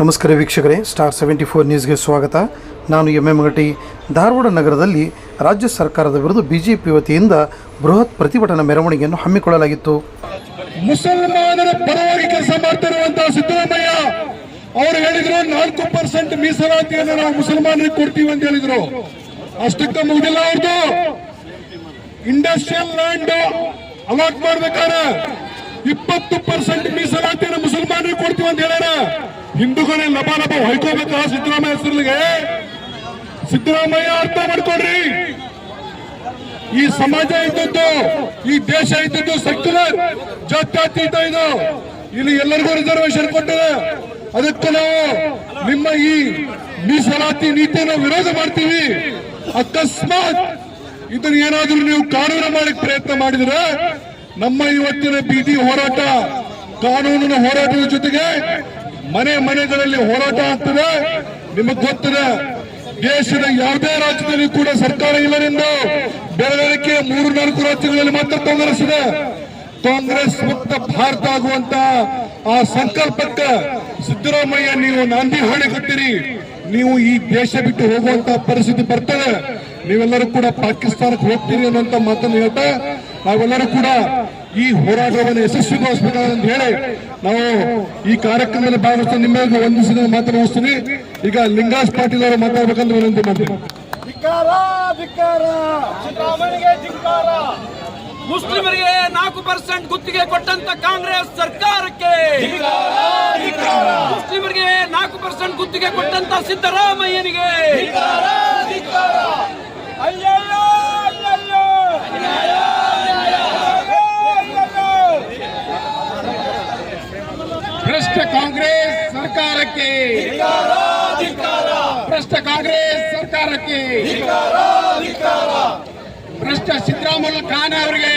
ನಮಸ್ಕಾರ ವೀಕ್ಷಕರೇ star seventy four ನ್ಯೂಸ್ಗೆ ಸ್ವಾಗತ. ನಾನು ಎಂ ಎಂ ಗಟ್ಟಿ ಧಾರವಾಡ ನಗರದಲ್ಲಿ ರಾಜ್ಯ ಸರ್ಕಾರದ ವಿರುದ್ಧ ಬಿಜೆಪಿ ವತಿಯಿಂದ ಬೃಹತ್ ಪ್ರತಿಭಟನಾ ಮೆರವಣಿಗೆಯನ್ನು ಹಮ್ಮಿಕೊಳ್ಳಲಾಗಿತ್ತು. ಮುಸಲ್ಮಾನರ ಪರವಾಗಿ ಕೆಲಸ ಮಾಡ್ತಿರುವಂತಹ ಸಿದ್ದರಾಮಯ್ಯ, ಅವರು ಹೇಳಿದ್ರು, ನಾಲ್ಕು ಪರ್ಸೆಂಟ್ ಮೀಸಲಾತಿಯನ್ನು ನಾವು ಮುಸಲ್ಮಾನರಿಗೆ ಕೊಡ್ತೀವಿ ಅಂತ ಹೇಳಿದ್ರು. ಅಷ್ಟಕ್ಕೆ ಮುಗಿದಿಲ್ಲ ಅವ್ರದ್ದು ಇಂಡಸ್ಟ್ರಿಯಲ್ ಲ್ಯಾಂಡ್ ಅಲಾಟ್ ಮಾಡ್ಬೇಕಾದ್ರೆ ಇಪ್ಪತ್ತು ಪರ್ಸೆಂಟ್ ಮೀಸಲಾತಿಯನ್ನು ಮುಸಲ್ಮಾನರಿಗೆ ಕೊಡ್ತೀವಿ ಅಂತ ಹೇಳ್ಯಾರ. ಹಿಂದೂಗಳೇ ಲಭ ಲಭ ಹೊಯ್ಕೋಬೇಕ ಸಿದ್ದರಾಮಯ್ಯ ಹೆಸರಿಗೆ ಸಿದ್ದರಾಮಯ್ಯ ಅರ್ಥ ಮಾಡ್ಕೊಡ್ರಿ ಈ ಸಮಾಜ ಇದ್ದದ್ದು, ಈ ದೇಶ ಇದ್ದದ್ದು ಸೆಕ್ಯುಲರ್, ಜಾತ್ಯತೀತ ಇದು. ಇಲ್ಲಿ ಎಲ್ಲರಿಗೂ ರಿಸರ್ವೇಶನ್ ಕೊಟ್ಟಿದೆ. ಅದಕ್ಕೆ ನಾವು ನಿಮ್ಮ ಈ ಮೀಸಲಾತಿ ನೀತಿಯನ್ನು ವಿರೋಧ ಮಾಡ್ತೀವಿ. ಅಕಸ್ಮಾತ್ ಇದನ್ನ ಏನಾದ್ರೂ ನೀವು ಕಾನೂನು ಮಾಡಕ್ ಪ್ರಯತ್ನ ಮಾಡಿದ್ರೆ ನಮ್ಮ ಇವತ್ತಿನ ಬೀದಿ ಹೋರಾಟ, ಕಾನೂನಿನ ಹೋರಾಟದ ಜೊತೆಗೆ ಮನೆ ಮನೆಗಳಲ್ಲಿ ಹೋರಾಟ ಆಗ್ತದೆ. ನಿಮಗೆ ಗೊತ್ತಿದೆ, ದೇಶದ ಯಾವುದೇ ರಾಜ್ಯದಲ್ಲಿ ಕೂಡ ಸರ್ಕಾರ ಇಲ್ಲವೆಂದು ಬೆಳವಣಿಗೆ ಮೂರು ನಾಲ್ಕು ರಾಜ್ಯಗಳಲ್ಲಿ ಮಾತ್ರ ಕಾಂಗ್ರೆಸ್ ಇದೆ. ಕಾಂಗ್ರೆಸ್ ಮುಕ್ತ ಭಾರತ ಆಗುವಂತ ಆ ಸಂಕಲ್ಪಕ್ಕೆ ಸಿದ್ದರಾಮಯ್ಯ, ನೀವು ನಾಂದಿ ಕಟ್ಟಿರಿ. ನೀವು ಈ ದೇಶ ಬಿಟ್ಟು ಹೋಗುವಂತ ಪರಿಸ್ಥಿತಿ ಬರ್ತದೆ. ನೀವೆಲ್ಲರೂ ಕೂಡ ಪಾಕಿಸ್ತಾನಕ್ಕೆ ಹೋಗ್ತೀರಿ ಅನ್ನುವಂತ ಮಾತನ್ನು ಹೇಳ್ತಾ ನಾವೆಲ್ಲರೂ ಕೂಡ ಈ ಹೋರಾಟವನ್ನು ಅಂತ ಹೇಳಿ ನಾವು ಈ ಕಾರ್ಯಕ್ರಮದಲ್ಲಿ ಭಾಗವಹಿಸ್ತಾ ನಿಮ್ಮೆಲ್ಲರೂ ವಂದಿಸಿದ ಮಾತನಾಡಿಸ್ತೀನಿ ಈಗ ಲಿಂಗಾಸ್ ಪಾಟೀಲ್ ಅವರು ಮಾತಾಡ್ಬೇಕಂತ ವಿನಂತಿ ಮಾಡ್ತೀನಿ ಮುಸ್ಲಿಮರಿಗೆ ನಾಲ್ಕು ಪರ್ಸೆಂಟ್ ಗುತ್ತಿಗೆ ಕೊಟ್ಟಂತ ಕಾಂಗ್ರೆಸ್ ಸರ್ಕಾರಕ್ಕೆ. ಮುಸ್ಲಿಮರಿಗೆ ನಾಲ್ಕು ಪರ್ಸೆಂಟ್ ಗುತ್ತಿಗೆ ಕೊಟ್ಟಂತ ಸಿದ್ದರಾಮಯ್ಯನಿಗೆ. ಅಯ್ಯಯ್ಯೋ ಅಯ್ಯಯ್ಯೋ. ಭ್ರಷ್ಟ ಕಾಂಗ್ರೆಸ್ ಸರ್ಕಾರಕ್ಕೆ. ಭ್ರಷ್ಟ ಕಾಂಗ್ರೆಸ್ ಸರ್ಕಾರಕ್ಕೆ. ಭ್ರಷ್ಟ ಸಿದ್ದರಾಮಯ್ಯ ಖಾನ್ ಅವರಿಗೆ.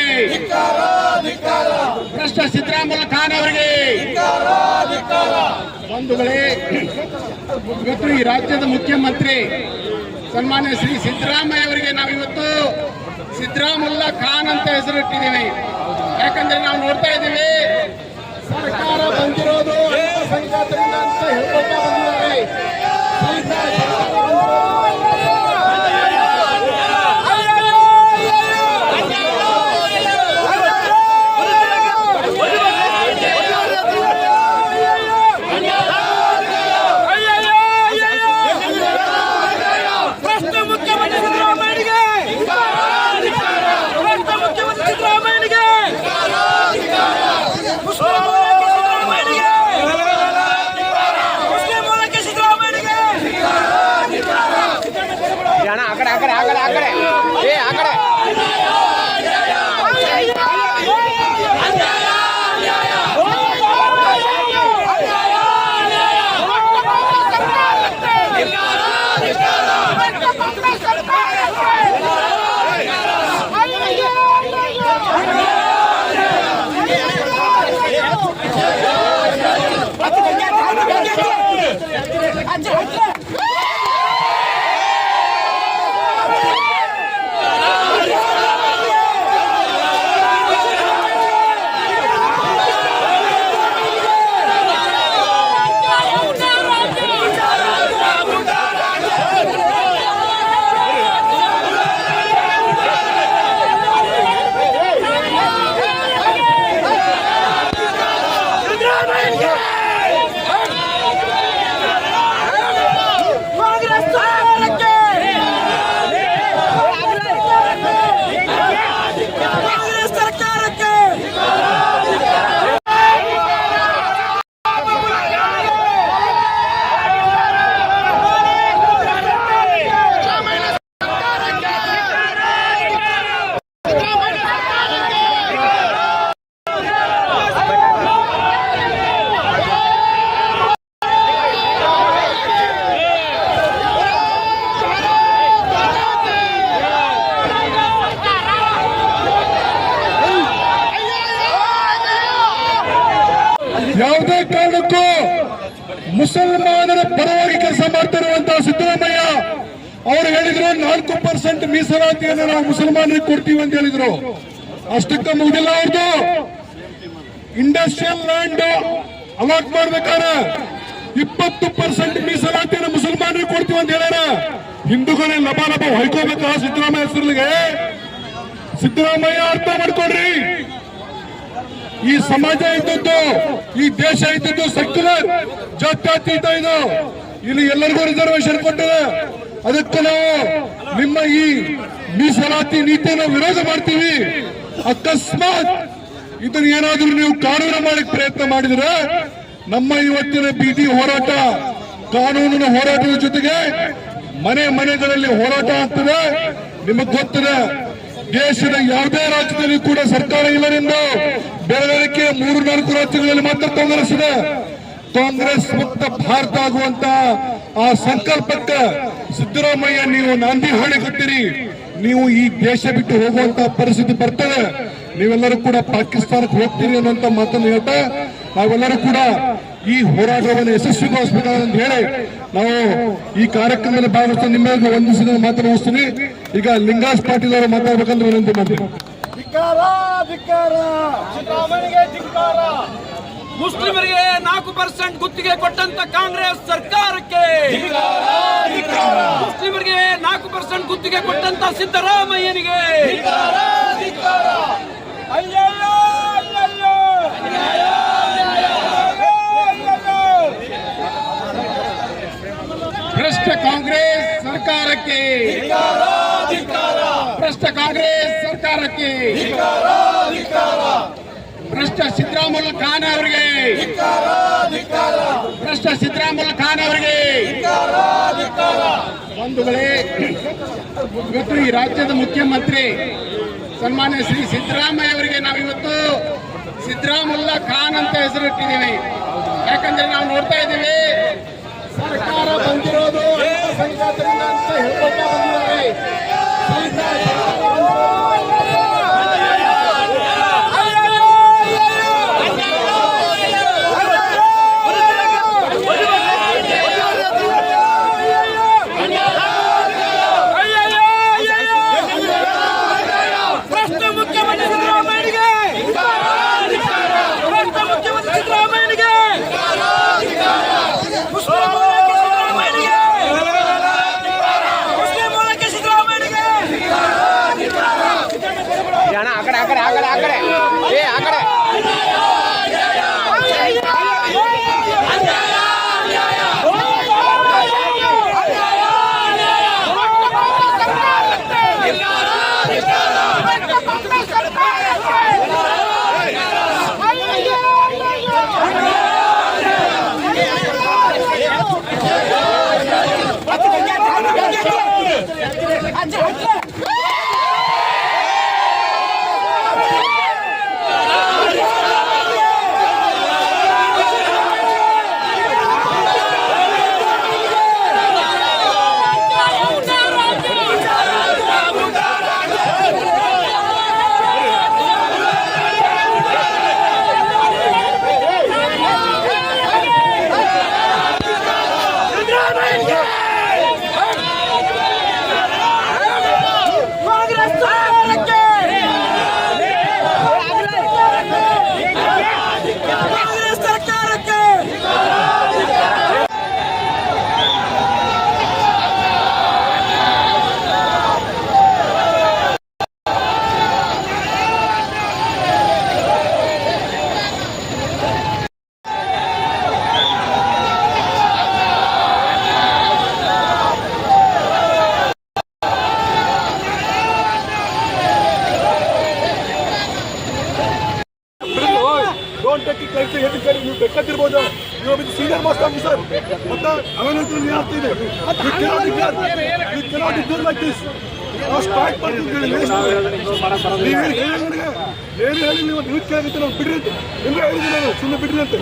ಭ್ರಷ್ಟ ಸಿದ್ದರಾಮಯ್ಯ ಖಾನ್ ಅವರಿಗೆ. ಬಂಧುಗಳೇ ಇವತ್ತು ಈ ರಾಜ್ಯದ ಮುಖ್ಯಮಂತ್ರಿ ಸನ್ಮಾನ್ಯ ಶ್ರೀ ಸಿದ್ದರಾಮಯ್ಯ ಅವರಿಗೆ ನಾವಿವತ್ತು ಸಿದ್ದರಾಮುಲ್ಲಾ ಖಾನ್ ಅಂತ ಹೆಸರಿಟ್ಟಿದ್ದೀವಿ. ಯಾಕಂದ್ರೆ ನಾವು ನೋಡ್ತಾ ಇದ್ದೀವಿ ಕೊಡ್ತೀವಿ ಅಂತ ಹೇಳೋಣ ಹಿಂದೂಗಳೇ ಲಬ ಲಬ ಹೊಯ್ಕೋಬೇಕ ಸಿದ್ದರಾಮಯ್ಯ ಹೆಸರಿಗೆ ಸಿದ್ದರಾಮಯ್ಯ ಅರ್ಥ ಮಾಡ್ಕೊಡ್ರಿ ಈ ಸಮಾಜ ಇದ್ದದ್ದು ಈ ದೇಶ ಇದ್ದದ್ದು ಸೆಕ್ಯುಲರ್ ಜಾತ್ಯತೀತ ಇದು. ಇಲ್ಲಿ ಎಲ್ಲರಿಗೂ ರಿಸರ್ವೇಶನ್ ಕೊಟ್ಟಿದೆ. ಅದಕ್ಕೆ ನಾವು ನಿಮ್ಮ ಈ ಮೀಸಲಾತಿ ನೀತಿಯನ್ನು ವಿರೋಧ ಮಾಡ್ತೀವಿ. ಅಕಸ್ಮಾತ್ ಇದನ್ನ ಏನಾದ್ರೂ ನೀವು ಕಾನೂನು ಮಾಡಕ್ ಪ್ರಯತ್ನ ಮಾಡಿದ್ರೆ ನಮ್ಮ ಇವತ್ತಿನ ಬೀದಿ ಹೋರಾಟ ಕಾನೂನಿನ ಹೋರಾಟದ ಜೊತೆಗೆ ಮನೆ ಮನೆಗಳಲ್ಲಿ ಹೋರಾಟ ಆಗ್ತದೆ. ನಿಮಗೆ ಗೊತ್ತಿದೆ, ದೇಶದ ಯಾವುದೇ ರಾಜ್ಯದಲ್ಲಿ ಕೂಡ ಸರ್ಕಾರ ಇಲ್ಲವೆಂದು ಬೆಳವಣಿಗೆ ಮೂರು ನಾಲ್ಕು ರಾಜ್ಯಗಳಲ್ಲಿ ಮಾತ್ರ ಕಾಂಗ್ರೆಸ್ ಇದೆ. ಕಾಂಗ್ರೆಸ್ ಮುಕ್ತ ಭಾರತ ಆಗುವಂತ ಆ ಸಂಕಲ್ಪಕ್ಕೆ ಸಿದ್ದರಾಮಯ್ಯ, ನೀವು ನಾಂದಿ ಹಾಡಿಕೊಟ್ಟಿರಿ ನೀವು ಈ ದೇಶ ಬಿಟ್ಟು ಹೋಗುವಂತ ಪರಿಸ್ಥಿತಿ ಬರ್ತದೆ. ನೀವೆಲ್ಲರೂ ಕೂಡ ಪಾಕಿಸ್ತಾನಕ್ಕೆ ಹೋಗ್ತೀರಿ ಅನ್ನುವಂತ ಮಾತನ್ನು ಹೇಳ್ತಾ, ನಾವೆಲ್ಲರೂ ಕೂಡ ಈ ಹೋರಾಟವನ್ನು ಯಶಸ್ವಿಗೊಳಿಸಬೇಕಾದಂತ ಹೇಳಿ ನಾವು ಈ ಕಾರ್ಯಕ್ರಮದಲ್ಲಿ ಭಾಗವಹಿಸ್ತಾ ನಿಮ್ಮೆಲ್ಲರಿಗೂ ವಂದಿಸಿದ ಮಾತ್ರ ಮುಗಿಸ್ತೀನಿ. ಈಗ ಲಿಂಗಾಸ್ ಪಾಟೀಲ್ ಅವರು ಮಾತಾಡ್ಬೇಕಂದ್ರೆ ವಿನಂತಿ ಮಾಡ್ತೀನಿ. ಮುಸ್ಲಿಮರಿಗೆ ನಾಲ್ಕು ಪರ್ಸೆಂಟ್ ಗುತ್ತಿಗೆ ಕೊಟ್ಟಂತ ಕಾಂಗ್ರೆಸ್ ಸರ್ಕಾರಕ್ಕೆ ಮುಸ್ಲಿಮರಿಗೆ ನಾಲ್ಕು ಪರ್ಸೆಂಟ್ ಗುತ್ತಿಗೆ ಕೊಟ್ಟಂತ ಸಿದ್ದರಾಮಯ್ಯನಿಗೆ ಅಯ್ಯಯ್ಯೋ, ಅಯ್ಯಯ್ಯೋ. ಭ್ರಷ್ಟ ಕಾಂಗ್ರೆಸ್ ಸರ್ಕಾರಕ್ಕೆ. ಭ್ರಷ್ಟ ಕಾಂಗ್ರೆಸ್ ಸರ್ಕಾರಕ್ಕೆ. ಭ್ರಷ್ಟ ಸಿದ್ದರಾಮುಲ್ ಖಾನ್ ಅವರಿಗೆ. ಭ್ರಷ್ಟ ಸಿದ್ದರಾಮುಲ್ ಖಾನ್ ಅವರಿಗೆ. ಬಂಧುಗಳೇ, ಇವತ್ತು ಈ ರಾಜ್ಯದ ಮುಖ್ಯಮಂತ್ರಿ ಸನ್ಮಾನ್ಯ ಶ್ರೀ ಸಿದ್ದರಾಮಯ್ಯ ಅವರಿಗೆ ನಾವು ಇವತ್ತು ಸಿದ್ದರಾಮುಲ್ಲಾ ಖಾನ್ ಅಂತ ಹೆಸರಿಟ್ಟಿದ್ದೀವಿ. ಯಾಕಂದ್ರೆ ನಾವು ನೋಡ್ತಾ ಇದ್ದೀವಿ ಸರ್ಕಾರ ಬಂದಿರೋದು ಅಂತ ಹೇಳ್ಕೊಳ್ತಾ ಬಂದಿದ್ದಾರೆ.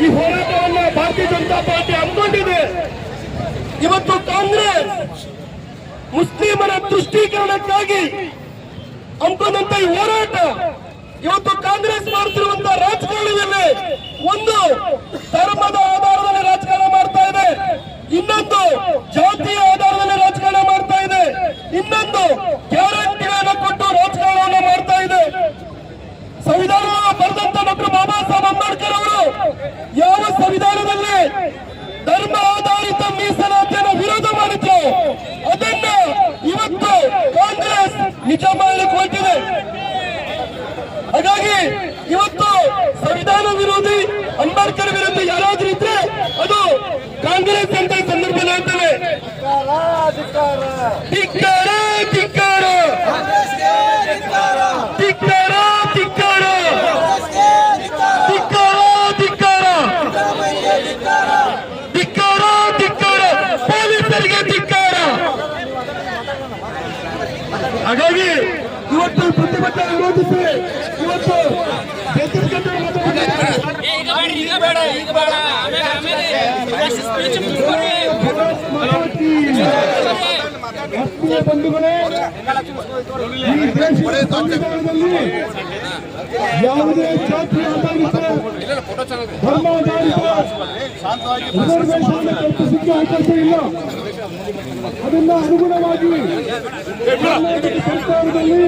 ಈ ಹೋರಾಟವನ್ನು ಭಾರತೀಯ ಜನತಾ ಪಾರ್ಟಿ ಹಮ್ಮಿಕೊಂಡಿದೆ ಇವತ್ತು ಕಾಂಗ್ರೆಸ್ ಮುಸ್ಲಿಮರ ತುಷ್ಟೀಕರಣಕ್ಕಾಗಿ ಹಮ್ಮಿಕೊಂಡಂತ ಈ ಹೋರಾಟ. ಇವತ್ತು ಕಾಂಗ್ರೆಸ್ ಮಾಡುತ್ತಿರುವಂತ ರಾಜಕಾರಣದಲ್ಲಿ ಒಂದು ಧರ್ಮದ ಆಧಾರದಲ್ಲಿ ರಾಜಕಾರಣ ಮಾಡ್ತಾ ಇದೆ. ಇನ್ನೊಂದು ಜಾತಿಯ ಆಧಾರದಲ್ಲಿ ರಾಜಕಾರಣ ಮಾಡ್ತಾ ಇದೆ. ಇನ್ನೊಂದು ಗ್ಯಾರಂಟಿಗಳನ್ನು ಕೊಟ್ಟು ರಾಜಕಾರಣವನ್ನು ಮಾಡ್ತಾ ಇದೆ. ಸಂವಿಧಾನ ಬರೆದಂತ ಡಾಕ್ಟರ್ ಬಾಬಾ ಸಾಹೇಬ್ ಅಂಬೇಡ್ಕರ್ ಅವರು ಯಾವ ಸಂವಿಧಾನದಲ್ಲಿ ಧರ್ಮ ಆಧಾರಿತ ಮೀಸಲಾತಿಯನ್ನು ವಿರೋಧ ಮಾಡಿದ್ರು ಅದನ್ನ ಇವತ್ತು ಕಾಂಗ್ರೆಸ್ ನಿಜ ಮಾಡಲಿಕ್ಕೆ ಹೊರಟಿದೆ ಹಾಗಾಗಿ ಇವತ್ತು ಸಂವಿಧಾನ ವಿರೋಧಿ ಅಂಬೇಡ್ಕರ್ ವಿರೋಧಿ ಯಾರಾದ್ರೂ ಇದ್ರೆ ಅದು ಕಾಂಗ್ರೆಸ್ ಅಂತ ಈ ಸಂದರ್ಭದಲ್ಲಿ ಹೇಳ್ತೇವೆ ಧಿಕ್ಕಾರ ಧಿಕ್ಕಾರ. ಧಿಕ್ಕಾರ. ಧಿಕ್ಕಾರ ಧಿಕ್ಕಾರ ಧಿಕ್ಕಾರ ಧಿಕ್ಕಾರ ಧಿಕ್ಕಾರ ಪೊಲೀಸರಿಗೆ ಧಿಕ್ಕಾರ ಹಾಗಾಗಿ ಇವತ್ತು ಪ್ರತಿಭಟನೆ ವಿರೋಧಿಸಿ ಇವತ್ತು ಗೆದ್ದಿದ್ದಕ್ಕೆ ಮಾತಾಡ್ತಾರೆ. ಈಗ ಬೇಡ ಈಗ ಬೇಡ ಈಗ ಬೇಡ ಆಮೇಲೆ ಆಮೇಲೆ ಸ್ಪೀಚ್ ಮುಗಿಸ್ಕೊಳ್ಳಿ. ಆತ್ಮೀಯ ಬಂಧುಗಳೇ ಈ ದೇಶದ ಸಂವಿಧಾನದಲ್ಲಿ ಯಾವುದೇ ಜಾತಿ ಆಧಾರಿತ ಧರ್ಮ ಆಧಾರಿತ ರಿಸರ್ವೇಶನ್ ಕಲ್ಪಿಸಿದ್ದು ಅವಕಾಶ ಇಲ್ಲ ಅದನ್ನ ಅನುಗುಣವಾಗಿ ಸರ್ಕಾರದಲ್ಲಿ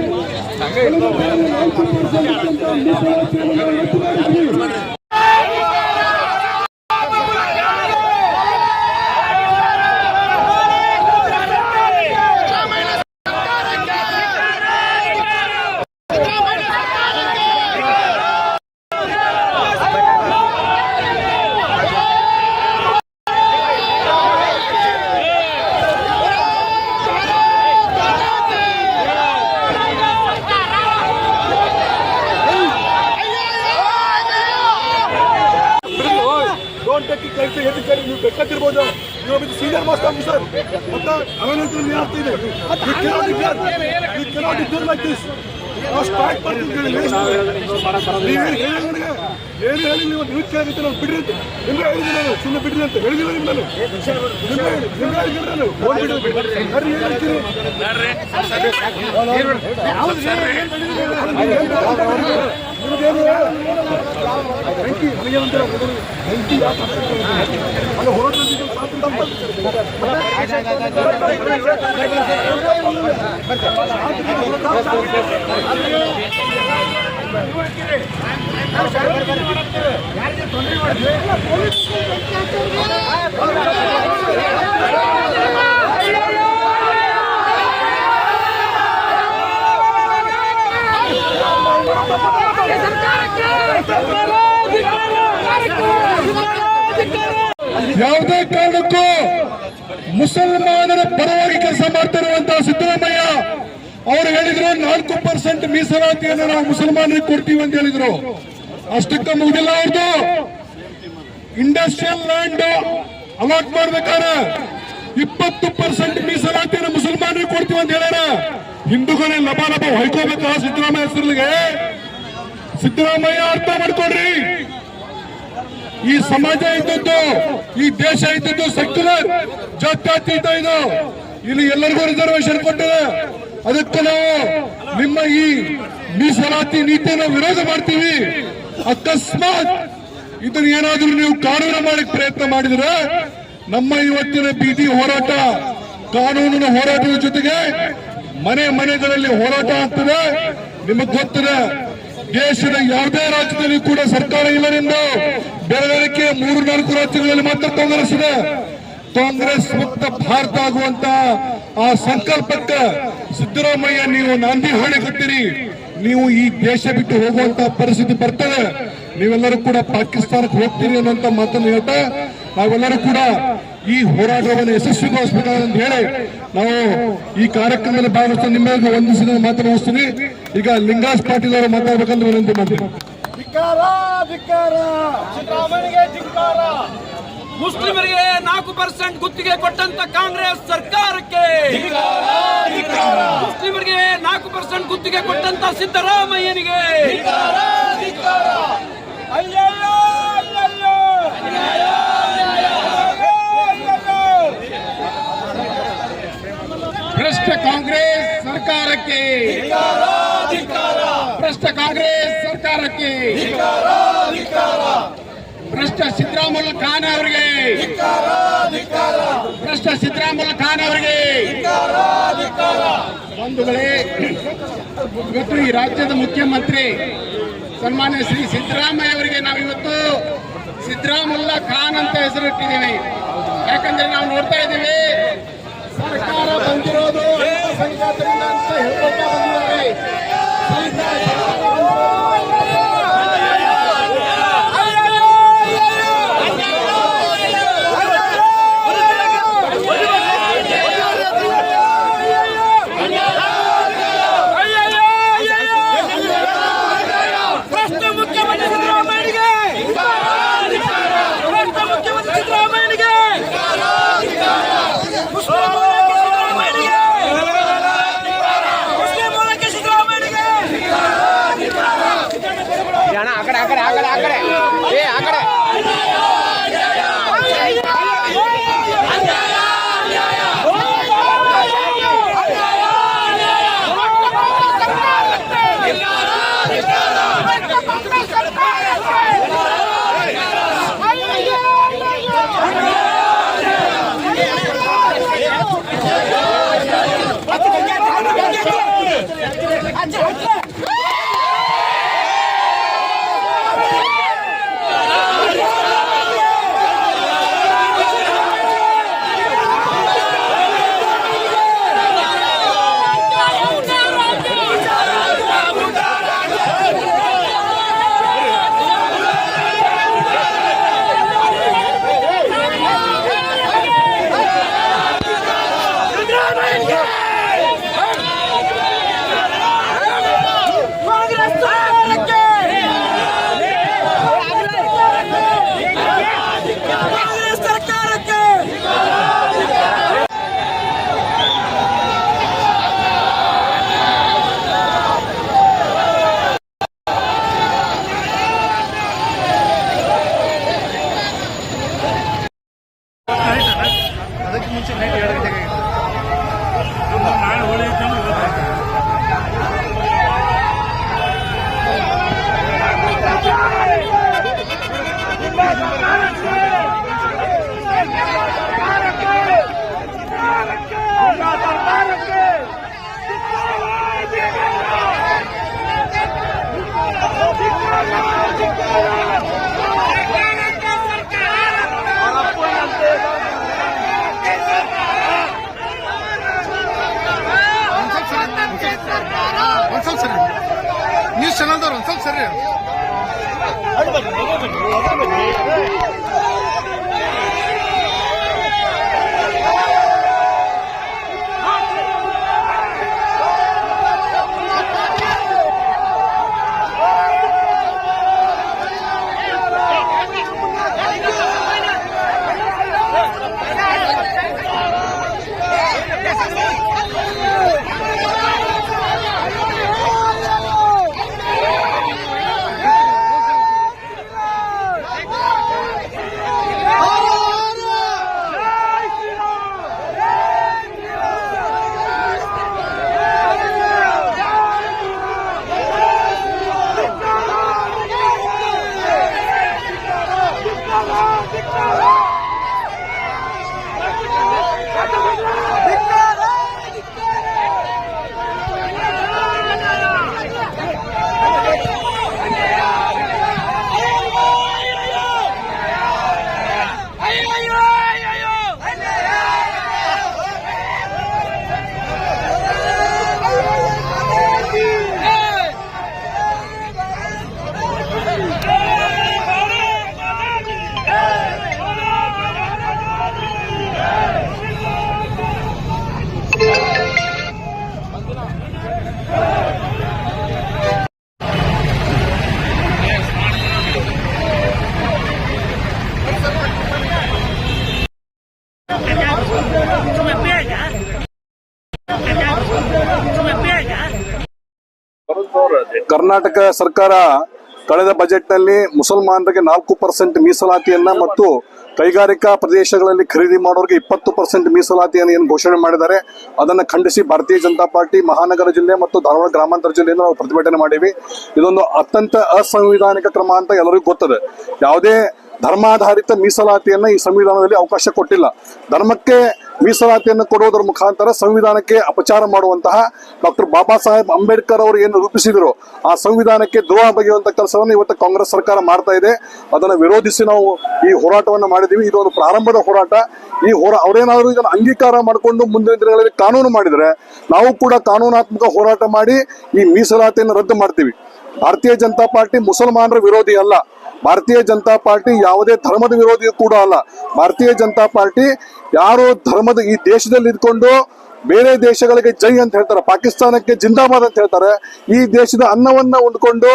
ನಾಲ್ಕು ಪರ್ಸೆಂಟ್ ಮೀಸಲಾತಿಯನ್ನು ನಾವು ಮಾಡಿದ್ವಿ ಸರ್ಕಾರಕ್ಕೆ ಸರ್ಕಾರ ಯಾವುದೇ ಕಾರಣಕ್ಕೂ ಮುಸಲ್ಮಾನರ ಪರವಾಗಿ ಕೆಲಸ ಮಾಡ್ತಿರುವಂತಹ ಸಿದ್ದರಾಮಯ್ಯ ಅವರು ಹೇಳಿದ್ರು, ನಾಲ್ಕು ಪರ್ಸೆಂಟ್ ಮೀಸಲಾತಿಯನ್ನು ನಾವು ಮುಸಲ್ಮಾನರಿಗೆ ಕೊಡ್ತೀವಿ ಅಂತ ಹೇಳಿದ್ರು. ಅಷ್ಟಕ್ಕೆ ಮುಗಿದಿಲ್ಲ ಅವ್ರದ್ದು ಇಂಡಸ್ಟ್ರಿಯಲ್ ಲ್ಯಾಂಡ್ ಅಲಾಟ್ ಮಾಡ್ಬೇಕಾದ್ರೆ ಇಪ್ಪತ್ತು ಪರ್ಸೆಂಟ್ ಮೀಸಲಾತಿಯನ್ನು ಮುಸಲ್ಮಾನರಿಗೆ ಕೊಡ್ತೀವಿ ಅಂತ ಹೇಳ್ಯಾರ. ಹಿಂದೂಗಳೇ ಲಭ ಲಭ ಹೊಯ್ಕೋಬೇಕಾ ಸಿದ್ದರಾಮಯ್ಯ ಹೆಸರಿಗೆ? ಸಿದ್ದರಾಮಯ್ಯ ಅರ್ಥ ಮಾಡ್ಕೊಡ್ರಿ ಈ ಸಮಾಜ ಇದ್ದದ್ದು ಈ ದೇಶ ಇದ್ದದ್ದು ಸೆಕ್ಯುಲರ್ ಜಾತ್ಯತೀತ ಇದು. ಇಲ್ಲಿ ಎಲ್ಲರಿಗೂ ರಿಸರ್ವೇಶನ್ ಕೊಟ್ಟಿದೆ. ಅದಕ್ಕೆ ನಾವು ನಿಮ್ಮ ಈ ಮೀಸಲಾತಿ ನೀತಿಯನ್ನು ವಿರೋಧ ಮಾಡ್ತೀವಿ. ಅಕಸ್ಮಾತ್ ಇದನ್ನ ಏನಾದ್ರೂ ನೀವು ಕಾನೂನು ಮಾಡಕ್ ಪ್ರಯತ್ನ ಮಾಡಿದ್ರೆ ನಮ್ಮ ಇವತ್ತಿನ ಬೀದಿ ಹೋರಾಟ, ಕಾನೂನಿನ ಹೋರಾಟದ ಜೊತೆಗೆ ಮನೆ ಮನೆಗಳಲ್ಲಿ ಹೋರಾಟ ಆಗ್ತದೆ. ನಿಮಗೆ ಗೊತ್ತಿದೆ ದೇಶದ ಯಾವುದೇ ರಾಜ್ಯದಲ್ಲಿ ಕೂಡ ಸರ್ಕಾರ ಇಲ್ಲ ನಿಂದು ಬೇರೆ ಬೇರೆಕ್ಕೆ ಮೂರು ನಾಲ್ಕು ರಾಜ್ಯಗಳಲ್ಲಿ ಮಾತ್ರ ಕಾಂಗ್ರೆಸ್ ಕಾಂಗ್ರೆಸ್ ಮುಕ್ತ ಭಾರತ ಆಗುವಂತ ಆ ಸಂಕಲ್ಪಕ್ಕೆ ಸಿದ್ದರಾಮಯ್ಯ, ನೀವು ನಾಂದಿ ಕಟ್ಟಿರಿ. ನೀವು ಈ ದೇಶ ಬಿಟ್ಟು ಹೋಗುವಂತ ಪರಿಸ್ಥಿತಿ ಬರ್ತದೆ. ನೀವೆಲ್ಲರೂ ಕೂಡ ಪಾಕಿಸ್ತಾನಕ್ಕೆ ಹೋಗ್ತೀರಿ ಅನ್ನುವಂತ ಮಾತನ್ನು ಹೇಳ್ತಾ, ನಾವೆಲ್ಲರೂ ಕೂಡ ಈ ಹೋರಾಟವನ್ನು ಯಶಸ್ವಿಗೊಳಿಸಬೇಕಾದಂತ ಹೇಳಿ ನಾವು ಈ ಕಾರ್ಯಕ್ರಮದಲ್ಲಿ ಭಾಗವಹಿಸ್ತಾ ನಿಮ್ಮೆಲ್ಲರಿಗೂ ವಂದಿಸಿದ ಮಾತ್ರ ಮುಗಿಸ್ತೀನಿ. ಈಗ ಲಿಂಗಾಸ್ ಪಾಟೀಲ್ ಅವರು ಮಾತಾಡ್ಬೇಕಂತ ವಿನಂತಿ ಮಾಡ್ತೀನಿ. ಮುಸ್ಲಿಮರಿಗೆ ನಾಲ್ಕು ಪರ್ಸೆಂಟ್ ಗುತ್ತಿಗೆ ಕೊಟ್ಟಂತ ಕಾಂಗ್ರೆಸ್ ಸರ್ಕಾರಕ್ಕೆ. ಮುಸ್ಲಿಮರಿಗೆ ನಾಲ್ಕು ಪರ್ಸೆಂಟ್ ಗುತ್ತಿಗೆ ಕೊಟ್ಟಂತ ಸಿದ್ದರಾಮಯ್ಯನಿಗೆ. ಅಯ್ಯಯ್ಯೋ, ಅಯ್ಯಯ್ಯೋ. ಭ್ರಷ್ಟ ಕಾಂಗ್ರೆಸ್ ಸರ್ಕಾರಕ್ಕೆ. ಭ್ರಷ್ಟ ಕಾಂಗ್ರೆಸ್ ಸರ್ಕಾರಕ್ಕೆ. ಭ್ರಷ್ಟ ಸಿದ್ದರಾಮಯ್ಯ ಖಾನ್ ಅವರಿಗೆ. ಭ್ರಷ್ಟ ಸಿದ್ದರಾಮಯ್ಯ ಖಾನ್ ಅವರಿಗೆ. ಬಂಧುಗಳೇ, ಇವತ್ತು ಈ ರಾಜ್ಯದ ಮುಖ್ಯಮಂತ್ರಿ ಸನ್ಮಾನ್ಯ ಶ್ರೀ ಸಿದ್ದರಾಮಯ್ಯ ಅವರಿಗೆ ನಾವಿವತ್ತು ಸಿದ್ದರಾಮಯ್ಯ ಖಾನ್ ಅಂತ ಹೆಸರಿಟ್ಟಿದ್ದೀವಿ. ಯಾಕಂದ್ರೆ ನಾವು ನೋಡ್ತಾ ಇದ್ದೀವಿ ಸರ್ಕಾರ ಬಂದಿರೋದು ಅಲ್ಪಸಂಖ್ಯಾತರಿಂದ ಅಂತ ಹೇಳ್ಕೊಳ್ತಾ ಬಂದಿದ್ದಾರೆ ಕರ್ನಾಟಕ ಸರ್ಕಾರ ಕಳೆದ ಬಜೆಟ್ನಲ್ಲಿ ಮುಸಲ್ಮಾನರಿಗೆ ನಾಲ್ಕು ಪರ್ಸೆಂಟ್ ಮೀಸಲಾತಿಯನ್ನ ಮತ್ತು ಕೈಗಾರಿಕಾ ಪ್ರದೇಶಗಳಲ್ಲಿ ಖರೀದಿ ಮಾಡೋರಿಗೆ ಇಪ್ಪತ್ತು ಪರ್ಸೆಂಟ್ ಮೀಸಲಾತಿಯನ್ನು ಏನು ಘೋಷಣೆ ಮಾಡಿದ್ದಾರೆ. ಅದನ್ನು ಖಂಡಿಸಿ ಭಾರತೀಯ ಜನತಾ ಪಾರ್ಟಿ, ಮಹಾನಗರ ಜಿಲ್ಲೆ ಮತ್ತು ಧಾರವಾಡ ಗ್ರಾಮಾಂತರ ಜಿಲ್ಲೆಯಿಂದ ನಾವು ಪ್ರತಿಭಟನೆ ಮಾಡೀವಿ. ಇದೊಂದು ಅತ್ಯಂತ ಅಸಂವಿಧಾನಿಕ ಕ್ರಮ ಅಂತ ಎಲ್ಲರಿಗೂ ಗೊತ್ತದೆ. ಯಾವುದೇ ಧರ್ಮಾಧಾರಿತ ಮೀಸಲಾತಿಯನ್ನು ಈ ಸಂವಿಧಾನದಲ್ಲಿ ಅವಕಾಶ ಕೊಟ್ಟಿಲ್ಲ. ಧರ್ಮಕ್ಕೆ ಮೀಸಲಾತಿಯನ್ನು ಕೊಡುವುದರ ಮುಖಾಂತರ ಸಂವಿಧಾನಕ್ಕೆ ಅಪಚಾರ ಮಾಡುವಂತಹ ಡಾಕ್ಟರ್ ಬಾಬಾ ಸಾಹೇಬ್ ಅಂಬೇಡ್ಕರ್ ಅವರು ಏನು ರೂಪಿಸಿದ್ರು, ಆ ಸಂವಿಧಾನಕ್ಕೆ ದ್ರೋಹ ಬಗೆಯುವಂತ ಕೆಲಸವನ್ನು ಇವತ್ತು ಕಾಂಗ್ರೆಸ್ ಸರ್ಕಾರ ಮಾಡ್ತಾ ಇದೆ. ಅದನ್ನು ವಿರೋಧಿಸಿ ನಾವು ಈ ಹೋರಾಟವನ್ನು ಮಾಡಿದೀವಿ ಇದು ಒಂದು ಪ್ರಾರಂಭದ ಹೋರಾಟ. ಈ ಹೋರಾ, ಅವರೇನಾದರೂ ಇದನ್ನು ಅಂಗೀಕಾರ ಮಾಡಿಕೊಂಡು ಮುಂದಿನ ದಿನಗಳಲ್ಲಿ ಕಾನೂನು ಮಾಡಿದರೆ, ನಾವು ಕೂಡ ಕಾನೂನಾತ್ಮಕ ಹೋರಾಟ ಮಾಡಿ ಈ ಮೀಸಲಾತಿಯನ್ನು ರದ್ದು ಮಾಡ್ತೀವಿ. ಭಾರತೀಯ ಜನತಾ ಪಾರ್ಟಿ ಮುಸಲ್ಮಾನರ ವಿರೋಧಿ ಅಲ್ಲ. ಭಾರತೀಯ ಜನತಾ ಪಾರ್ಟಿ ಯಾವುದೇ ಧರ್ಮದ ವಿರೋಧಿ ಕೂಡ ಅಲ್ಲ. ಭಾರತೀಯ ಜನತಾ ಪಾರ್ಟಿ ಯಾರು ಧರ್ಮದ ಈ ದೇಶದಲ್ಲಿ ಇದ್ಕೊಂಡು ಬೇರೆ ದೇಶಗಳಿಗೆ ಜೈ ಅಂತ ಹೇಳ್ತಾರೆ, ಪಾಕಿಸ್ತಾನಕ್ಕೆ ಜಿಂದಾಬಾದ್ ಅಂತ ಹೇಳ್ತಾರೆ. ಈ ದೇಶದ ಅನ್ನವನ್ನ ಉಂಡ್ಕೊಂಡು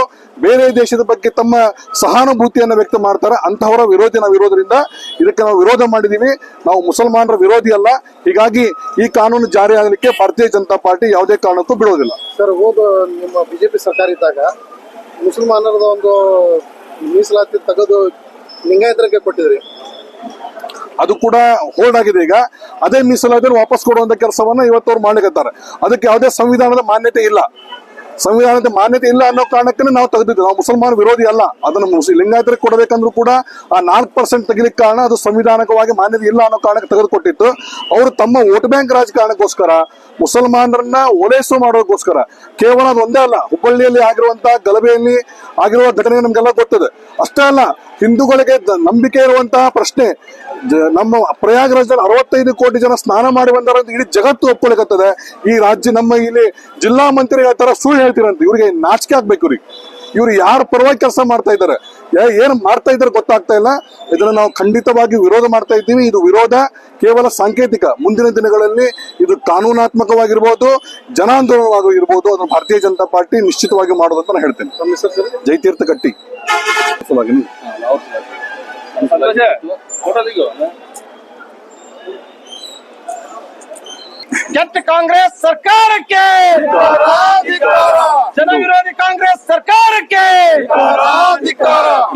ಬೇರೆ ದೇಶದ ಬಗ್ಗೆ ತಮ್ಮ ಸಹಾನುಭೂತಿಯನ್ನ ವ್ಯಕ್ತ ಮಾಡ್ತಾರೆ. ಅಂತಹವರ ವಿರೋಧಿ ನಾವು ಇರೋದ್ರಿಂದ ಇದಕ್ಕೆ ನಾವು ವಿರೋಧ ಮಾಡಿದೀವಿ. ನಾವು ಮುಸಲ್ಮಾನರ ವಿರೋಧಿ ಅಲ್ಲ. ಹೀಗಾಗಿ ಈ ಕಾನೂನು ಜಾರಿ ಆಗಲಿಕ್ಕೆ ಭಾರತೀಯ ಜನತಾ ಪಾರ್ಟಿ ಯಾವುದೇ ಕಾರಣಕ್ಕೂ ಬಿಡೋದಿಲ್ಲ. ಸರ್, ಹೋದ ನಿಮ್ಮ ಬಿಜೆಪಿ ಸರ್ಕಾರ ಇದ್ದಾಗ ಮುಸಲ್ಮಾನರದ ಒಂದು ಮೀಸಲಾತಿ ತೆಗೆದು ಲಿಂಗಾಯತರಿಗೆ ಕೊಟ್ಟಿದ್ರಿ. ಅದು ಕೂಡ ಹೋಲ್ಡ್ ಆಗಿದೆ ಈಗ. ಅದೇ ಮೀಸಲಾತಿಯನ್ನು ವಾಪಸ್ ಕೊಡುವಂತ ಕೆಲಸವನ್ನ ಇವತ್ತವ್ರು ಮಾಡ್ಲಿಕ್ಕೆ ಅದಕ್ಕೆ ಯಾವುದೇ ಸಂವಿಧಾನದ ಮಾನ್ಯತೆ ಇಲ್ಲ. ಸಂವಿಧಾನದ ಮಾನ್ಯತೆ ಇಲ್ಲ ಅನ್ನೋ ಕಾರಣಕ್ಕೆ ನಾವು ತೆಗೆದಿದ್ದು. ನಾವು ಮುಸಲ್ಮಾನ ವಿರೋಧಿ ಅಲ್ಲ. ಅದನ್ನು ಲಿಂಗಾಯತರಿಗೆ ಕೊಡಬೇಕಂದ್ರೂ ಕೂಡ ಆ ನಾಲ್ಕು ಪರ್ಸೆಂಟ್ ತೆಗಿಲಿಕ್ಕೆ ಕಾರಣ ಅದು ಸಂವಿಧಾನಕವಾಗಿ ಮಾನ್ಯತೆ ಇಲ್ಲ ಅನ್ನೋ ಕಾರಣಕ್ಕೆ ತೆಗೆದುಕೊಟ್ಟಿತ್ತು ಅವರು ತಮ್ಮ ವೋಟ್ ಬ್ಯಾಂಕ್ ರಾಜಕಾರಣಕ್ಕೋಸ್ಕರ, ಮುಸಲ್ಮಾನರನ್ನ ಓಲೈಸು ಮಾಡೋದಕ್ಕೋಸ್ಕರ, ಕೇವಲ ಅದು ಒಂದೇ ಅಲ್ಲ, ಹುಬ್ಬಳ್ಳಿಯಲ್ಲಿ ಆಗಿರುವಂತಹ ಗಲಭೆಯಲ್ಲಿ ಆಗಿರುವ ಘಟನೆ ನಮ್ಗೆಲ್ಲ ಗೊತ್ತದೆ. ಅಷ್ಟೇ ಅಲ್ಲ, ಹಿಂದೂಗಳಿಗೆ ನಂಬಿಕೆ ಇರುವಂತಹ ಪ್ರಶ್ನೆ ನಮ್ಮ ಪ್ರಯಾಗರಾಜದಲ್ಲಿ ಅರವತ್ತೈದು ಕೋಟಿ ಜನ ಸ್ನಾನ ಮಾಡಿ ಬಂದಾರ ಇಡೀ ಜಗತ್ತು ಒಪ್ಕೊಳಕತ್ತದೆ ಈ ರಾಜ್ಯ ನಮ್ಮ ಇಲ್ಲಿ ಜಿಲ್ಲಾ ಮಂತ್ರಿ ಹೇಳ್ತಾರ ತರ ಸುಳ್ಳು ಹೇಳ್ತೀರಂತ ಇವ್ರಿಗೆ ನಾಚಿಕೆ ಆಗ್ಬೇಕು ಇವ್ರಿಗೆ. ಇವ್ರು ಯಾರ ಪರವಾಗಿ ಕೆಲಸ ಮಾಡ್ತಾ ಇದ್ದಾರೆ? ಏನು ಏನ್ ಮಾಡ್ತಾ ಇದ್ದಾರೆ ಗೊತ್ತಾಗ್ತಾ ಇಲ್ಲ. ಇದನ್ನ ನಾವು ಖಂಡಿತವಾಗಿ ವಿರೋಧ ಮಾಡ್ತಾ ಇದ್ದೀವಿ. ಇದು ವಿರೋಧ ಕೇವಲ ಸಾಂಕೇತಿಕ. ಮುಂದಿನ ದಿನಗಳಲ್ಲಿ ಇದು ಕಾನೂನಾತ್ಮಕವಾಗಿರ್ಬೋದು ಜನಾಂದೋಲನವಾಗಿರ್ಬೋದು ಅದನ್ನು ಭಾರತೀಯ ಜನತಾ ಪಾರ್ಟಿ ನಿಶ್ಚಿತವಾಗಿ ಮಾಡೋದಂತ ನಾನು ಹೇಳ್ತೇನೆ. ಜೈತೀರ್ಥ ಕಟ್ಟಿ. ಕೆಟ್ಟ ಕಾಂಗ್ರೆಸ್ ಸರ್ಕಾರಕ್ಕೆ! ಜನ ವಿರೋಧಿ ಕಾಂಗ್ರೆಸ್ ಸರ್ಕಾರಕ್ಕೆ!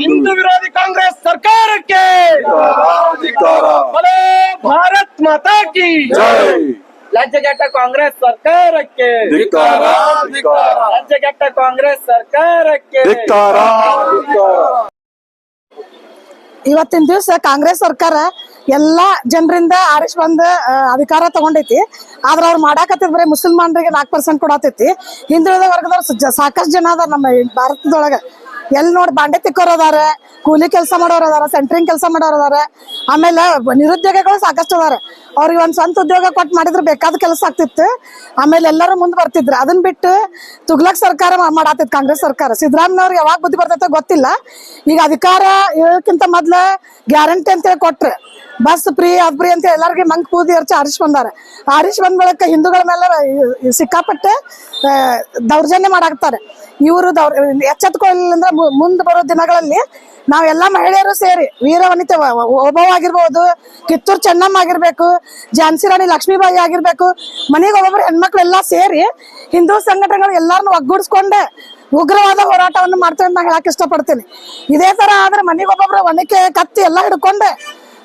ಹಿಂದೂ ವಿರೋಧಿ ಕಾಂಗ್ರೆಸ್ ಸರ್ಕಾರಕ್ಕೆ! ಬಲೋ ಭಾರತ್ ಮಾತಾ ಕಿ ರಾಜ್ಯಘಟ್ಟ ಕಾಂಗ್ರೆಸ್ ಸರ್ಕಾರಕ್ಕೆ. ರಾಜ್ಯಘಟ್ಟ ಕಾಂಗ್ರೆಸ್ ಸರ್ಕಾರಕ್ಕೆ. ಇವತ್ತಿನ ದಿವಸ ಕಾಂಗ್ರೆಸ್ ಸರ್ಕಾರ ಎಲ್ಲಾ ಜನರಿಂದ ಆರಿಸ್ ಬಂದ್ ಅಧಿಕಾರ ತಗೊಂಡೈತಿ. ಆದ್ರ ಅವ್ರು ಮಾಡಾಕತ್ತಿದ್ ಬರೀ ಮುಸಲ್ಮಾನರಿಗೆ ನಾಲ್ಕು ಪರ್ಸೆಂಟ್ ಕೊಡತೈತಿ. ಹಿಂದುಳಿದ ವರ್ಗದವ್ರು ಸಾಕಷ್ಟು ಜನ ಅದಾರ ನಮ್ಮ ಭಾರತದೊಳಗ. ಎಲ್ಲಿ ನೋಡಿ ಬಾಂಡೆ ತಿಕ್ಕೋರು ಅದಾರ ಕೂಲಿ ಕೆಲಸ ಮಾಡೋರು ಅದಾರ ಸೆಂಟ್ರಿಂಗ್ ಕೆಲಸ ಮಾಡೋರು ಅದಾರ ಆಮೇಲೆ ನಿರುದ್ಯೋಗಗಳು ಸಾಕಷ್ಟು ಅದಾರ. ಅವ್ರಿಗೆ ಒಂದ್ ಸ್ವಂತ ಉದ್ಯೋಗ ಕೊಟ್ಟು ಮಾಡಿದ್ರೆ ಬೇಕಾದ ಕೆಲಸ ಆಗ್ತಿತ್ತು. ಆಮೇಲೆ ಎಲ್ಲರೂ ಮುಂದೆ ಬರ್ತಿದ್ರು. ಅದನ್ನ ಬಿಟ್ಟು ತುಗ್ಲಕ್ ಸರ್ಕಾರ ಮಾಡಾತಿತ್ ಕಾಂಗ್ರೆಸ್ ಸರ್ಕಾರ. ಸಿದ್ದರಾಮಯ್ಯವ್ರು ಯಾವಾಗ ಬುದ್ಧಿ ಬರ್ತೈತೆ ಗೊತ್ತಿಲ್ಲ. ಈಗ ಅಧಿಕಾರ ಇರೋಕ್ಕಿಂತ ಮೊದ್ಲ ಗ್ಯಾರಂಟಿ ಅಂತೇಳಿ ಕೊಟ್ರು. ಬಸ್ ಫ್ರೀ, ಅದ್ ಅಂತ ಎಲ್ಲರಿಗೆ ಮಂಕ್ ಕೂದಿ ಹರ್ಚಿ ಆರಿಸ್ ಬಂದಾರ. ಆರಿಸ್ ಬಂದ ಬಳಿಕ ಹಿಂದೂಗಳ ಮೇಲೆ ಸಿಕ್ಕಾಪಟ್ಟೆ ದೌರ್ಜನ್ಯ ಮಾಡಾಕ್ತಾರೆ. ಇವರು ದೌರ್ ಎಚ್ಚೆತ್ಕೊಳ್ಳಿಲ್ಲ ಅಂದ್ರೆ ಮುಂದೆ ಬರೋ ದಿನಗಳಲ್ಲಿ ನಾವೆಲ್ಲ ಮಹಿಳೆಯರು ಸೇರಿ, ವೀರವನಿತೆ ಒಬ್ಬವ ಆಗಿರ್ಬೋದು, ಕಿತ್ತೂರು ಚೆನ್ನಮ್ಮ ಆಗಿರ್ಬೇಕು, ಝಾನ್ಸಿ ರಾಣಿ ಲಕ್ಷ್ಮೀಬಾಯಿ ಆಗಿರ್ಬೇಕು, ಮನೆಗೆ ಒಬ್ಬೊಬ್ರು ಹೆಣ್ಮಕ್ಳು ಎಲ್ಲ ಸೇರಿ ಹಿಂದೂ ಸಂಘಟನೆಗಳು ಎಲ್ಲಾರನ್ನು ಒಗ್ಗೂಡಿಸ್ಕೊಂಡೆ ಉಗ್ರವಾದ ಹೋರಾಟವನ್ನು ಮಾಡ್ತೇವೆ ಅಂತ ನಾನು ಹೇಳಕ್ ಇಷ್ಟಪಡ್ತೀನಿ. ಇದೇ ತರ ಆದ್ರೆ ಮನೆಗೆ ಒಬ್ಬೊಬ್ರು ಒನಕೆ, ಕತ್ತಿ ಎಲ್ಲ ಹಿಡ್ಕೊಂಡೆ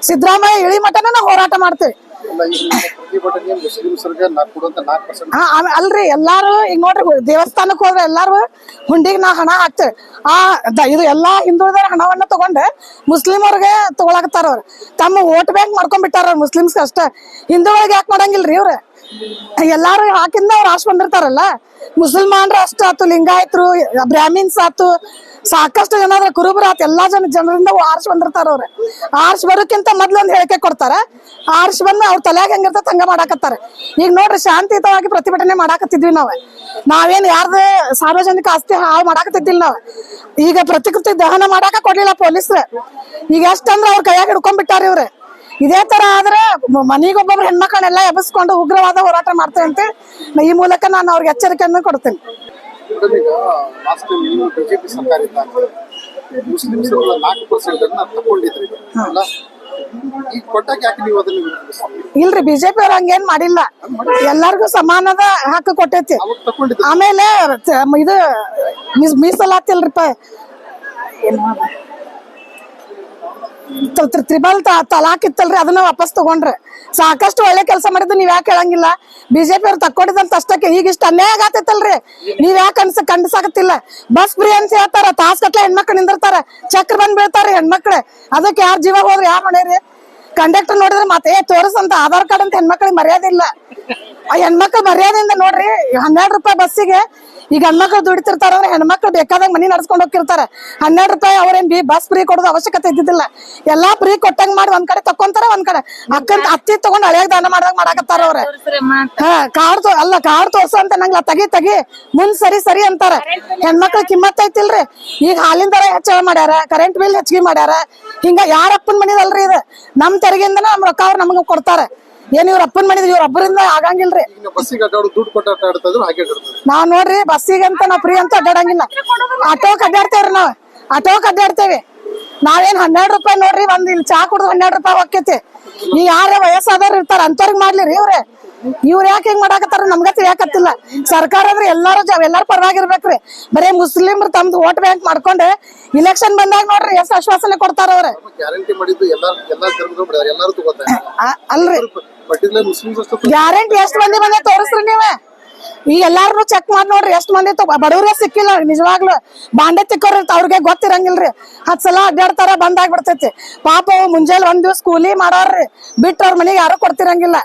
ಸಿದ್ದರಾಮಯ್ಯ ಇಳಿ ಮಠನ ನಾವು ಹೋರಾಟ ಮಾಡ್ತೇವೆ. ಹಾ ಅಲ್ರಿ ಎಲ್ಲಾರು ಈಗ ನೋಡ್ರಿ ದೇವಸ್ಥಾನಕ್ಕೆ ಹೋದ್ರೆ ಎಲ್ಲಾರು ಹುಂಡಿಗೆ ನಾ ಹಣ ಹಾಕ್ತೇವೆ. ಆ ದ- ಇದು ಎಲ್ಲಾ ಹಿಂದುಳಿದ ಹಣವನ್ನ ತಗೊಂಡು ಮುಸ್ಲಿಂ ಅವ್ರಿಗೆ ತಗೊಳಕತ್ತಾರ ಅವ್ರು. ತಮ್ಮ ವೋಟ್ ಬ್ಯಾಂಕ್ ಮಾಡ್ಕೊಂಡ್ಬಿಟ್ಟಾರ ಮುಸ್ಲಿಮ್ಸ್ ಅಷ್ಟ. ಹಿಂದೂಗಳಿಗೆ ಯಾಕೆ ಮಾಡಂಗಿಲ್ರಿ ಇವ್ರ? ಎಲ್ಲಾರು ಹಾಕಿಂದ ಅವ್ರು ಆಶ್ ಬಂದಿರ್ತಾರಲ್ಲ. ಮುಸಲ್ಮಾನ್ರು ಅಷ್ಟ ಆತು ಲಿಂಗಾಯತ್ರು ಬ್ರಾಹ್ಮಿನ್ಸ್ ಆತು ಸಾಕಷ್ಟು ಜನ ಅಂದ್ರೆ ಕುರುಬರು ಆತು. ಎಲ್ಲಾ ಜನ ಜನರಿಂದ ಆರ್ಸ್ ಬಂದಿರ್ತಾರ ಅವ್ರು. ಆರ್ಸ್ ಬರೋಕ್ಕಿಂತ ಮೊದ್ಲು ಒಂದು ಹೇಳಿಕೆ ಕೊಡ್ತಾರ. ಆರ್ಸ್ ಬಂದು ಅವ್ರ ತಲೆಯಾಗ ಹೆಂಗಿರ್ತೈತೆ ಹಂಗ ಮಾಡಾಕತ್ತಾರ. ಈಗ ನೋಡ್ರಿ ಶಾಂತಿಯುತವಾಗಿ ಪ್ರತಿಭಟನೆ ಮಾಡಾಕತ್ತಿದ್ವಿ ನಾವ್. ನಾವೇನ್ ಯಾರ್ದೇ ಸಾರ್ವಜನಿಕ ಆಸ್ತಿ ಹಾಳು ಮಾಡಾಕತ್ತಿದ್ದಿಲ್ಲ ನಾವ್. ಈಗ ಪ್ರತಿಕೃತಿ ದಹನ ಮಾಡಾಕ ಕೊಡ್ಲಿಲ್ಲ ಪೊಲೀಸ್ ಈಗ ಎಷ್ಟಂದ್ರೆ ಅವ್ರ ಕೈಯಾಗ ಹಿಡ್ಕೊಂಡ್ಬಿಟ್ಟಾರ ಇವ್ರು. ಇದೇ ತರ ಆದ್ರೆ ಮನೆಗೊಬ್ಬೊಬ್ರು ಹೆಣ್ಮಕ್ಳನ್ನೆಲ್ಲ ಎಬ್ಬಿಸ್ಕೊಂಡು ಉಗ್ರವಾದ ಹೋರಾಟ ಮಾಡ್ತೇವೆ ಅಂತ ಈ ಮೂಲಕ ನಾನು ಅವ್ರಿಗೆ ಎಚ್ಚರಿಕೆಯನ್ನು ಕೊಡ್ತೇನೆ. ಈಗ ಲಾಸ್ಟ್ ಟೈಮ್ ನೀವು ಬಿಜೆಪಿ ಸರ್ಕಾರ ಇದ್ದಾಗ ಮುಸ್ಲಿಮ್ಸ್ ನಾಲ್ಕು ಪರ್ಸೆಂಟ್ ಅನ್ನ ತಗೊಂಡಿದ್ರಿ ಅಲ್ಲ? ಈಗ ಕೊಟ್ಟಾಗ ಯಾಕೆ ನೀವು ಅದನ್ನ? ಇಲ್ರಿ ಬಿಜೆಪಿ ಅವ್ರ ಹಂಗೇನ್ ಮಾಡಿಲ್ಲ. ಎಲ್ಲಾರ್ಗು ಸಮಾನದ ಹಕ್ಕು ಕೊಟ್ಟೈತಿ. ಆಮೇಲೆ ಇದು ಮೀಸಲಾತಿಲ್ರಿಪ್ಪ ಏನು ತ್ರಿಬಲ್ ತಲಾಕ್ ಇತ್ತಲ್ರಿ, ಅದನ್ನ ವಾಪಸ್ ತಗೊಂಡ್ರೆ. ಸಾಕಷ್ಟು ಒಳ್ಳೆ ಕೆಲಸ ಮಾಡಿದ್ರು ನೀವ್ ಯಾಕೆ ಹೇಳಂಗಿಲ್ಲ. ಬಿಜೆಪಿ ಅವ್ರು ತಕ್ಕೊಂಡಿದಂತ ಅಷ್ಟಕ್ಕೆ ಈಗ ಇಷ್ಟ ಅನ್ಯಾಯ ಆಗತ್ತೈತಲ್ರಿ ನೀವ್ ಯಾಕೆ ಅನ್ಸ ಕಂಡಸಾಗತ್ತಿಲ್ಲ ಬಸ್ ಫ್ರೀ ಅನ್ಸ್ ಹೇಳ್ತಾರ, ತಾಸ್ ಕಟ್ಲೆ ಹೆಣ್ಮಕ್ಳು ನಿಂದಿರ್ತಾರ. ಚಕ್ರ ಬಂದ್ ಬೀಳ್ತಾರ ಹೆಣ್ಮಕ್ಳು. ಅದಕ್ಕೆ ಯಾರ ಜೀವ ಹೋದ್ರೆ ಯಾರ್ ಮನೇರಿ ಕಂಡಕ್ಟರ್ ನೋಡಿದ್ರೆ ಮತ್ತೆ ತೋರಿಸಂತ ಆಧಾರ್ ಕಾರ್ಡ್ ಅಂತ ಹೆಣ್ಮಕ್ಳಿಗೆ ಮರ್ಯಾದೆ ಇಲ್ಲ. ಆ ಹೆಣ್ಮಕ್ಳು ಮರ್ಯಾದೆಯಿಂದ ನೋಡ್ರಿ, ಹನ್ನೆರಡು ರೂಪಾಯಿ ಬಸ್ಸಿಗೆ ಈಗ ಹೆಣ್ಮಕ್ಳು ದುಡಿತಿರ್ತಾರ ಅಂದ್ರೆ ಹೆಣ್ಮಕ್ಳು ಬೇಕಾದಾಗ ಮನಿ ನಡ್ಸ್ಕೊಂಡು ಹೋಗ್ತಿರ್ತಾರೆ. ಹನ್ನೆರಡು ರೂಪಾಯಿ ಅವ್ರೇನ್ ಬಿ ಬಸ್ ಫ್ರೀ ಕೊಡೋದು ಅವಶ್ಯಕತೆ ಇದ್ದಿದ್ದಿಲ್ಲ. ಎಲ್ಲಾ ಫ್ರೀ ಕೊಟ್ಟಂಗ್ ಮಾಡಿ ಒಂದ್ ಕಡೆ ತಕೊಂತಾರ ಒಂದ್ ಕಡೆ. ಅಕ್ಕಂತ ಅತ್ತಿ ತಗೊಂಡ್ ಹಳೆಯಾಗ ದಾನ ಮಾಡ್ದಾಗ ಮಾಡಾಕತ್ತಾರ ಅವ್ರ. ಹಾ ಕಾರ್ ಅಲ್ಲ ಕಾರ್ ತೋರ್ಸು ಅಂತ ನಂಗ್ಲ ತಗಿ ತಗಿ. ಮುಂದ್ ಸರಿ ಸರಿ ಅಂತಾರ. ಹೆಣ್ಮಕ್ಳು ಕಿಮ್ಮತ್ ಐತಿಲ್ರಿ. ಈಗ ಹಾಲಿನ ದರ ಹೆಚ್ಚಳ ಮಾಡ್ಯಾರ, ಕರೆಂಟ್ ಬಿಲ್ ಹೆಚ್ಚಿಗೆ ಮಾಡ್ಯಾರ. ಹಿಂಗ ಯಾರ ಅಪ್ಪನ್ ಮನಿದಲ್ರಿ ಇದು? ನಮ್ ತೆರಿಗೆಯಿಂದ ನಮ್ ರೊಕ್ಕ ಅವ್ರು ನಮ್ಗ ಕೊಡ್ತಾರ. ಏನ್ ಇವ್ರ ಅಪ್ಪನ್ ಮಾಡಿದ್ರಿ? ಇವ್ರ ಒಬ್ಬರಿಂದ ಆಗಂಗಿಲ್ರಿ. ನಾ ಬಸ್ಸಿಗೆ ಅಡ್ಡಾಡೋ ದುಡ್ಡು ಕೊಟ್ಟು ಅಡ್ಡಾಡ್ತಾ ಇದ್ರು ಹಾಗೆ ಅಡ್ಡಾಡ್ತಾರೆ ನಾವ್ ನೋಡ್ರಿ ಬಸ್ಸಿಗೆ ಅಂತ ನಾ ಫ್ರೀ ಅಂತ ಅಡ್ಡಾಡಂಗಿಲ್ಲ. ಆಟೋಕ್ ಅಡ್ಡಾಡ್ತೇವ್ರಿ ನಾವ್. ಆಟೋಕ್ ಅಡ್ಡಾಡ್ತೇವಿ. ನಾವೇನ್ ಹನ್ನೆರಡು ರೂಪಾಯಿ ನೋಡ್ರಿ ಒಂದ್ ಇಲ್ಲಿ ಚಾ ಕುಡ್ದು ಹನ್ನೆರಡು ರೂಪಾಯಿ ಹೋಗ್ತೈತಿ. ಈ ಯಾರ ವಯಸ್ಸಾದವ್ರು ಇರ್ತಾರ ಅಂತವ್ರಿಗೆ ಮಾಡ್ಲಿರಿ ಇವ್ರೆ. ಇವ್ರ ಯಾಕೆ ಹಿಂಗ್ ಮಾಡಾಕತ್ತಾರ ನಮ್ಗ ಯಾಕತ್ತಿಲ್ಲ. ಸರ್ಕಾರ ಅಂದ್ರೆ ಎಲ್ಲಾರು ಜ ಎಲ್ಲಾರು ಪರವಾಗಿರ್ಬೇಕ್ರಿ. ಬರೇ ಮುಸ್ಲಿಮ್ರು ತಮ್ದು ವೋಟ್ ಬ್ಯಾಂಕ್ ಮಾಡ್ಕೊಂಡೆ ಇಲೆಕ್ಷನ್ ಬಂದಾಗ ನೋಡ್ರಿ ಎಷ್ಟ್ ಆಶ್ವಾಸನೆ ಕೊಡ್ತಾರ ಅವ್ರ. ಗ್ಯಾರಂಟಿ ಮಾಡಿದ್ದು ಎಲ್ಲಾ ಎಲ್ಲಾ ಧರ್ಮಗಳು ಬಿಡ್ತಾರೆ ಎಲ್ಲಾರು ತಗೋತಾರೆ. ಆ- ಅಲ್ರಿ. ಗ್ಯಾರಂಟಿ ಎಷ್ಟ್ ಮಂದಿ ಬಂದ ತೋರಿಸ್ರಿ ನೀವ? ಈಗ ಎಲ್ಲಾರು ಚೆಕ್ ಮಾಡಿ ನೋಡ್ರಿ ಎಷ್ಟು ಮಂದಿ ಬಡವರ ಸಿಕ್ಕಿಲ್ಲ ನಿಜವಾಗ್ಲು ಬಾಂಡೆ ತಿಕ್ಕೋರ್ ಅವ್ರಿಗೆ ಗೊತ್ತಿರಂಗಿಲ್ರಿ. ಹತ್ ಸಲ ಅಡ್ಡಾಡ್ತಾರ ಬಂದಾಗ್ಬಿಡ್ತೈತಿ ಪಾಪ ಅವ್ ಮುಂಜಾನೆ ಒಂದ್ ದಿವ್ಸ ಕೂಲಿ ಮಾಡೋರ್ರಿ ಬಿಟ್ಟು ಅವ್ರ ಮನೆಗೆ ಯಾರು ಕೊಡ್ತಿರಂಗಿಲ್ಲ.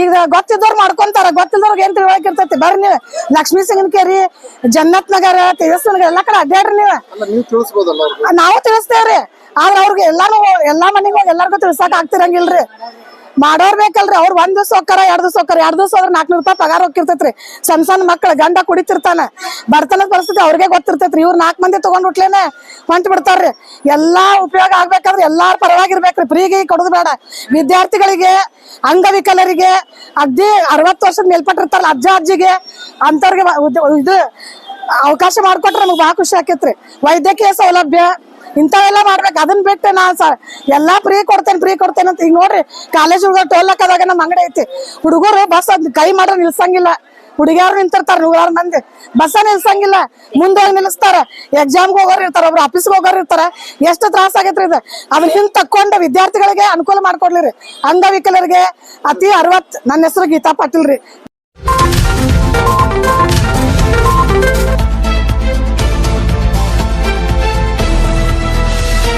ಈಗ ಗೊತ್ತಿದ್ದವ್ರು ಮಾಡ್ಕೊಂತಾರ ಗೊತ್ತಿದ್ದವ್ರಿಗೆ ಏನ್ ತಿಳುವಳಿಕೆ ಇರ್ತೈತಿ ಬರ್ರಿ ನೀವ್. ಲಕ್ಷ್ಮೀ ಸಿಂಗನ್ ಕೇರಿ ಜನ್ನತ್ ನಗರ ತೇಜಸ್ವಿ ನಗರ ಎಲ್ಲಾ ಕಡೆ ಅಡ್ಡಾಡ್ರಿ ನೀವು. ನಾವು ತಿಳಿಸ್ತೇವ್ರಿ. ಆದ್ರೆ ಅವ್ರಿಗೆ ಎಲ್ಲಾನು ಎಲ್ಲಾ ಮನೆಗೆ ಹೋಗಿ ಎಲ್ಲಾರ್ಗು ತಿಳ್ಸಕ್ ಆಗ್ತಿರಂಗಿಲ್ರಿ. ಮಾಡೋರ್ ಬೇಕಲ್ರಿ, ಅವ್ರ ಒಂದ್ ದಿವಸ ಹೋಗ್ತಾರ ಎರಡ್ ದಿವಸ ಹೋಗ್ತಾರ ಎರಡ್ ದಿವಸ ಹೋದ್ರ ನಾಲ್ಕನೂರು ರೂಪಾಯಿ ಪಗಾರ ಹೋಗಿರ್ತೈತ್ರಿ ಸಣ್ಣ ಸಣ್ಣ ಮಕ್ಳು ಗಂಡ ಕುಡಿತಿರ್ತಾನ. ಬರ್ತನ ಪರಿಸ್ಥಿತಿ ಅವ್ರಿಗೆ ಗೊತ್ತಿರ್ತೈತ್ರಿ, ಇವ್ರು ನಾಲ್ಕು ಮಂದಿ ತಗೊಂಡ್ಬಿಟ್ಲೇನೆ ಹೊಂಟ್ ಬಿಡ್ತಾರ್ರಿ ಎಲ್ಲಾ ಉಪಯೋಗ ಆಗ್ಬೇಕಂದ್ರೆ ಎಲ್ಲಾರ ಪರವಾಗಿರ್ಬೇಕ್ರಿ, ಫ್ರೀಗೆ ಕೊಡೋದು ಬೇಡ. ವಿದ್ಯಾರ್ಥಿಗಳಿಗೆ, ಅಂಗವಿಕಲರಿಗೆ, ಅಗ್ದಿ ಅರವತ್ತು ವರ್ಷದ ಮೇಲ್ಪಟ್ಟಿರ್ತಾರಲ್ಲ, ಅಜ್ಜ ಅಜ್ಜಿಗೆ ಅಂತವ್ರಿಗೆ ಇದು, ಅವಕಾಶ ಮಾಡ್ಕೊಟ್ರೆ ನಮ್ಗೆ ಬಹಳ ಖುಷಿ ಆಕೈತ್ರಿ. ವೈದ್ಯಕೀಯ ಸೌಲಭ್ಯ ಇಂಥವೆಲ್ಲ ಮಾಡ್ಬೇಕು. ಅದನ್ನ ಬಿಟ್ಟು ನಾ ಸ ಎಲ್ಲಾ ಫ್ರೀ ಕೊಡ್ತೇನೆ ಫ್ರೀ ಕೊಡ್ತೇನೆ ಅಂತ. ಈಗ ನೋಡ್ರಿ ಕಾಲೇಜ್ ಹುಡುಗರು ಟೋಲ್ ಹಾಕದಾಗ ನಮ್ಮ ಅಂಗಡಿ ಐತಿ. ಹುಡುಗರು ಬಸ್ ಅದ್ ಕೈ ಮಾಡ್ರೆ ನಿಲ್ಸಂಗಿಲ್ಲ. ಹುಡುಗಿಯರು ನಿಂತಿರ್ತಾರ, ನೂರಾರು ಮಂದಿ. ಬಸ್ಸ ನಿಲ್ಸಂಗಿಲ್ಲ. ಮುಂದೆ ಹೋಗಿ ನಿಲ್ಲಿಸ್ತಾರ ಎಕ್ಸಾಮ್ಗೆ ಹೋಗೋರು ಇರ್ತಾರ, ಒಬ್ರು ಆಫೀಸ್ಗೆ ಹೋಗೋರು ಇರ್ತಾರ. ಎಷ್ಟು ತ್ರಾಸ ಆಗೈತ್ರಿ ಇದು. ಅದನ್ನ ಹಿಂದ್ ತಕ್ಕೊಂಡ ವಿದ್ಯಾರ್ಥಿಗಳಿಗೆ ಅನುಕೂಲ ಮಾಡ್ಕೊಡ್ಲಿರಿ ಅಂಗವಿಕಲರಿಗೆ ಅತಿ ಅರವತ್ ನನ್ನ ಹೆಸರು ಗೀತಾ ಪಾಟೀಲ್ ರೀ.